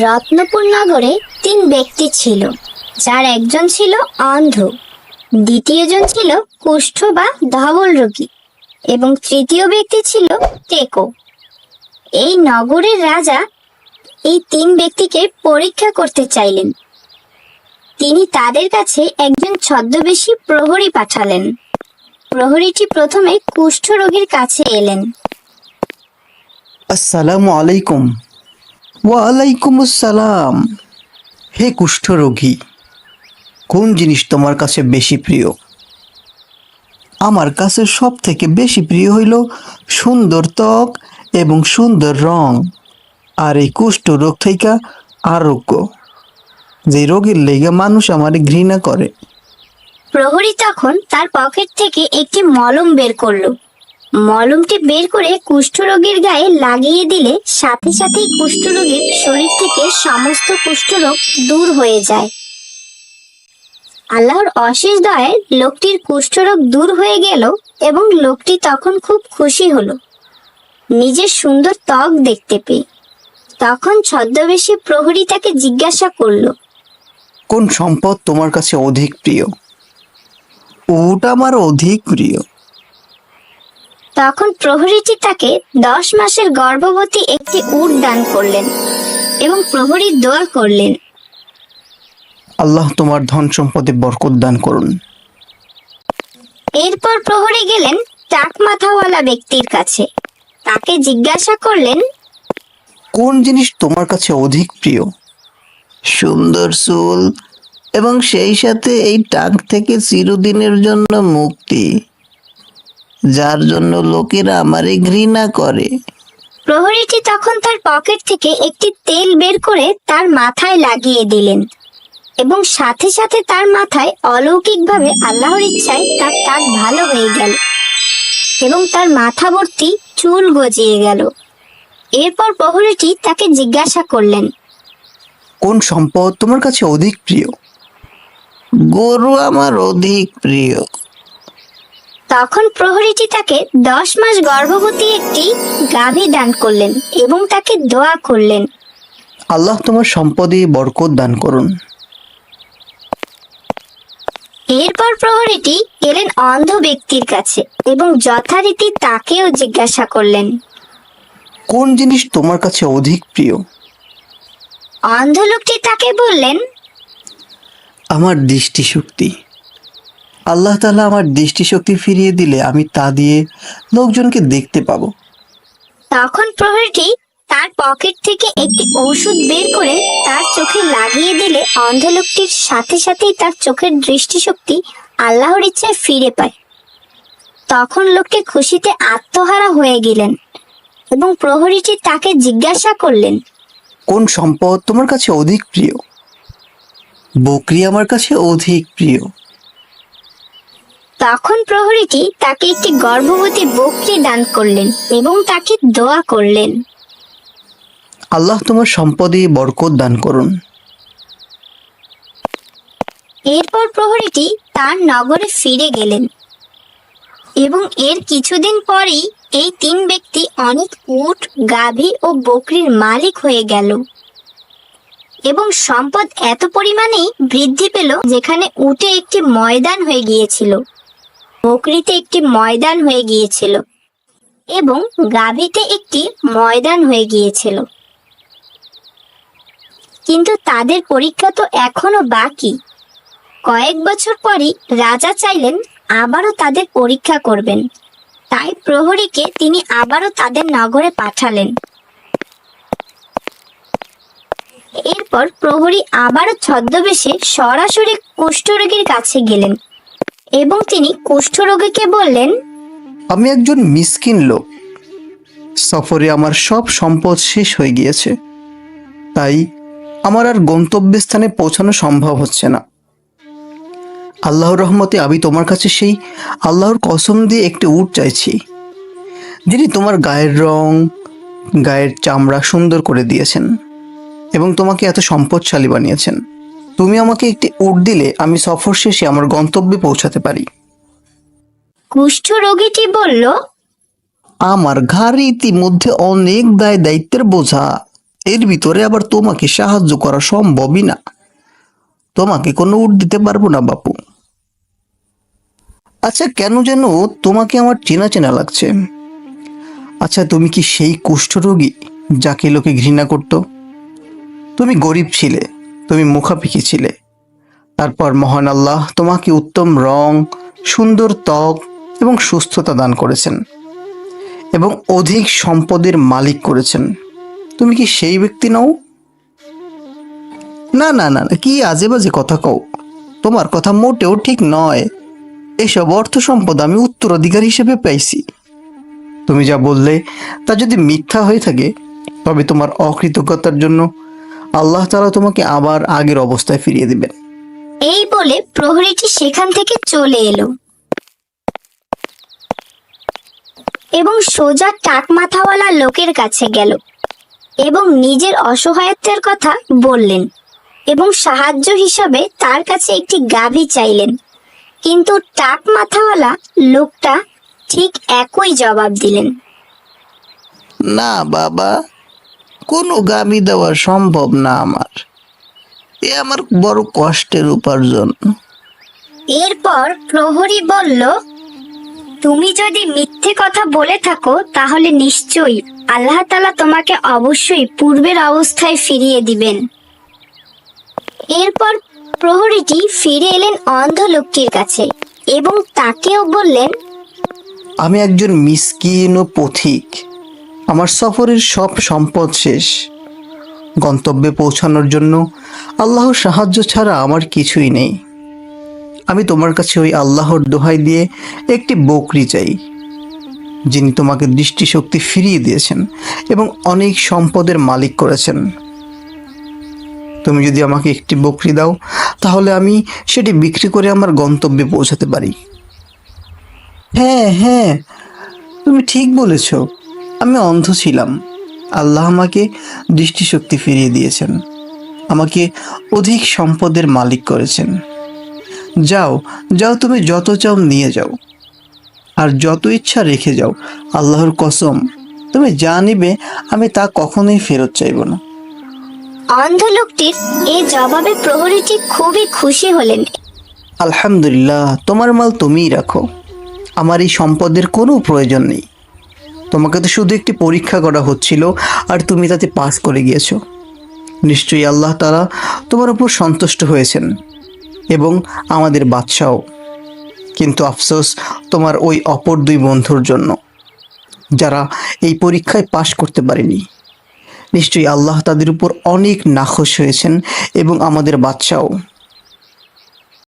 রত্নপুর নগরে তিন ব্যক্তি ছিল, যার একজন ছিল অন্ধ, দ্বিতীয়জন ছিল কুষ্ঠ বা ধবল রোগী এবং তৃতীয় ব্যক্তি ছিল টেকো। এই নগরের রাজা এই তিন ব্যক্তিকে পরীক্ষা করতে চাইলেন। তিনি তাদের কাছে একজন ছদ্মবেশী প্রহরী পাঠালেন। প্রহরীটি প্রথমে কুষ্ঠ রোগীর কাছে এলেন। আসসালামু আলাইকুম। ওয়ালাইকুম আসসালাম হে কুষ্ঠরোগী, কোন জিনিস তোমার কাছে বেশি প্রিয়? আমার কাছে সব থেকে বেশি প্রিয় হইল সুন্দর ত্বক এবং সুন্দর রং, আর এই কুষ্ঠ রোগ থেকে আরোগ্য, যে রোগের লেগে মানুষ আমারে ঘৃণা করে। প্রহরী তখন তার পকেট থেকে একটি মলম বের করল। মলমটি বের করে কুষ্ঠরোগীর গায়ে লাগিয়ে দিলে সাথে সাথেই কুষ্ঠরোগীর শরীর থেকে সমস্ত কুষ্ঠরোগ দূর হয়ে যায়। আল্লাহর অশেষ দয়ায় লোকটির কুষ্ঠরোগ দূর হয়ে গেল এবং লোকটি তখন খুব খুশি হলো। নিজের সুন্দর ত্বক দেখতে পেয়ে। তখন ছদ্মবেশী প্রহরী তাকে জিজ্ঞাসা করল, কোন সম্পদ তোমার কাছে অধিক প্রিয়? ওটা আমার অধিক প্রিয়। তখন প্রহরীটি তাকে দশ মাসের গর্ভবতী একটি উট দান করলেন এবং প্রহরী দোয়া করলেন। আল্লাহ তোমার ধন সম্পদে বরকত দান করুন। এরপর প্রহরী গেলেন টাক মাথাওয়ালা ব্যক্তির কাছে। তাকে জিজ্ঞাসা করলেন কোন জিনিস তোমার কাছে অধিক প্রিয়? সুন্দর চুল এবং সেই সাথে এই টাক থেকে চিরদিনের জন্য মুক্তি। যার জন্য লোকেরা আমারে ঘৃণা করে। প্রহরীটি তখন তার পকেট থেকে একটি তেল বের করে তার মাথায় লাগিয়ে দিলেন এবং সাথে সাথে তার মাথায় অলৌকিকভাবে আল্লাহর ইচ্ছায় তার টাক ভালো হয়ে গেল এবং তার মাথা ভর্তি চুল গজিয়ে গেল। এরপর প্রহরীটি তাকে জিজ্ঞাসা করলেন কোন সম্পদ তোমার কাছে অধিক প্রিয়? গরু আমার অধিক প্রিয়। তখন প্রহরীটি তাকে দশ মাস গর্ভবতী একটি গাভী দান করলেন এবং তাকে দোয়া করলেন। আল্লাহ তোমার সম্পদে বরকত দান করুন। এরপর প্রহরীটি গেলেন অন্ধ ব্যক্তির কাছে এবং যথারীতি তাকেও জিজ্ঞাসা করলেন কোন জিনিস তোমার কাছে অধিক প্রিয়? অন্ধ লোকটি তাকে বললেন আমার দৃষ্টিশক্তি। আল্লাহ তাআলা আমার দৃষ্টিশক্তি ফিরিয়ে দিলে আমি তা দিয়ে লোকজনকে দেখতে পাবো। তখন প্রহরীটি তার পকেট থেকে একটি ঔষধ বের করে তার চোখে লাগিয়ে দিলে অন্ধ লোকটির সাথে সাথেই তার চোখের দৃষ্টিশক্তি আল্লাহর ইচ্ছায় ফিরে পায়। তখন লোকটি খুশিতে আত্মহারা হয়ে গেলেন এবং প্রহরীটি তাকে জিজ্ঞাসা করলেন কোন সম্পদ তোমার কাছে অধিক প্রিয়? বকরি আমার কাছে অধিক প্রিয়। তখন প্রহরীটি তাকে একটি গর্ভবতী বকরি দান করলেন এবং তাকে দোয়া করলেন। আল্লাহ তোমার সম্পদে বরকত দান করুন। এরপর প্রহরীটি তার নগরে ফিরে গেলেন এবং এর কিছুদিন পরেই এই তিন ব্যক্তি অনেক উট গাভী ও বকরির মালিক হয়ে গেল এবং সম্পদ এত পরিমাণেই বৃদ্ধি পেল যেখানে উটে একটি ময়দান হয়ে গিয়েছিল। বকরিতে একটি ময়দান হয়ে গিয়েছিল এবং গাভীতে একটি ময়দান হয়ে গিয়েছিল। কিন্তু তাদের পরীক্ষা তো এখনও বাকি। কয়েক বছর পরই রাজা চাইলেন আবারও তাদের পরীক্ষা করবেন। তাই প্রহরীকে তিনি আবারও তাদের নগরে পাঠালেন। এরপর প্রহরী আবারও ছদ্মবেশে সরাসরি কুষ্ঠরোগীর কাছে গেলেন। এবং তিনি কুষ্ঠরোগীকে বললেন, আমি একজন মিসকিন লোক। সফরে আমার সব সম্পদ শেষ হয়ে গিয়েছে। তাই আমার আর গন্তব্যস্থানে পৌঁছানো সম্ভব হচ্ছে না। আল্লাহর রহমতে আমি তোমার কাছে সেই আল্লাহর কসম দিয়ে একটি উট চাইছি, যিনি তোমার গায়ের রং, গায়ের চামড়া সুন্দর করে দিয়েছেন এবং তোমাকে এত সম্পদশালী বানিয়েছেন। তুমি আমাকে একটি উট দিলে আমি সফর শেষে আমার গন্তব্যে পৌঁছাতে পারি। কুষ্ঠরোগীটি বলল আমার ঘাড়ে ইতিমধ্যে অনেক দায় দায়িত্বের বোঝা। এর ভিতরে আবার তোমাকে সাহায্য করা সম্ভবই না। তোমাকে কোনো উট দিতে পারব না বাপু। আচ্ছা কেন যেন তোমাকে আমার চেনা চেনা লাগছে। আচ্ছা তুমি কি সেই কুষ্ঠরোগী যাকে লোকে ঘৃণা করত? তুমি গরিব ছিলে। তুমি মুখাপিকি ছিলে। তারপর মহান আল্লাহ তোমাকে উত্তম রং, সুন্দর ত্বক এবং সুস্থতা দান করেছেন এবং অধিক সম্পদের মালিক করেছেন। তুমি কি সেই ব্যক্তি নও? না না না কি আজে বাজে কথা কও। তোমার কথা মোটেও ঠিক নয়। এসব অর্থ সম্পদ আমি উত্তরাধিকার হিসেবে পাইছি। তুমি যা বললে তা যদি মিথ্যা হয়ে থাকে, তবে তোমার অকৃতজ্ঞতার জন্য আল্লাহ তাআলা তোমাকে আবার আগের অবস্থায় ফিরিয়ে দিবেন। এই বলে প্রহরীটি সেখান থেকে চলে এলো। এবং সোজা টাক মাথাওয়ালা লোকের কাছে গেল এবং নিজের অসহায়ত্বের কথা বললেন এবং সাহায্য হিসাবে তার কাছে একটি গাভী চাইলেন। কিন্তু টাক মাথাওয়ালা লোকটা ঠিক একই জবাব দিলেন। না বাবা। কোনো গাবি দেওয়া সম্ভব না আমার। এ আমার বড় কষ্টের উপার্জন। এরপর প্রহরী বলল তুমি যদি মিথ্যে কথা বলে থাকো তাহলে নিশ্চয়ই আল্লাহ তাআলা তোমাকে অবশ্যই পূর্বের অবস্থায় ফিরিয়ে দিবেন। এরপর প্রহরীটি ফিরে এলেন অন্ধ লোকটির কাছে এবং তাকেও বললেন আমি একজন মিসকিন ও পথিক। আমার সফরের সব সম্পদ শেষ। গন্তব্যে পৌঁছানোর জন্য আল্লাহর সাহায্য ছাড়া আমার কিছুই নেই। আমি তোমার কাছে ওই আল্লাহর দোহাই দিয়ে একটি বকরি চাই, যিনি তোমাকে দৃষ্টিশক্তি ফিরিয়ে দিয়েছেন এবং অনেক সম্পদের মালিক করেছেন। তুমি যদি আমাকে একটি বকরি দাও, তাহলে আমি সেটি বিক্রি করে আমার গন্তব্যে পৌঁছাতে পারি। হ্যাঁ হ্যাঁ তুমি ঠিক বলেছ। আমি অন্ধ ছিলাম। আল্লাহ আমাকে দৃষ্টিশক্তি ফিরিয়ে দিয়েছেন। আমাকে অধিক সম্পদের মালিক করেছেন। যাও যাও তুমি যত চাও নিয়ে যাও। আর যত ইচ্ছা রেখে যাও আল্লাহর কসম তুমি যা নিবে আমি তা কখনোই ফেরত চাইব না। অন্ধ লোকটির এই জবাবে প্রহরীটি খুবই খুশি হলেন। আলহামদুলিল্লাহ তোমার মাল তুমিই রাখো। আমার এই সম্পদের কোনো প্রয়োজন নেই। তোমাকে তো শুধু একটি পরীক্ষা করা হচ্ছিল, আর তুমি তাতে পাস করে গিয়েছো। নিশ্চয়ই আল্লাহ তারা তোমার উপর সন্তুষ্ট হয়েছেন এবং আমাদের বাদশাও। কিন্তু আফসোস, তোমার ওই অপর দুই বন্ধুর জন্য, যারা এই পরীক্ষায় পাশ করতে পারেনি। নিশ্চয়ই আল্লাহ তাদের উপর অনেক নাখোশ হয়েছেন এবং আমাদের বাদশাও।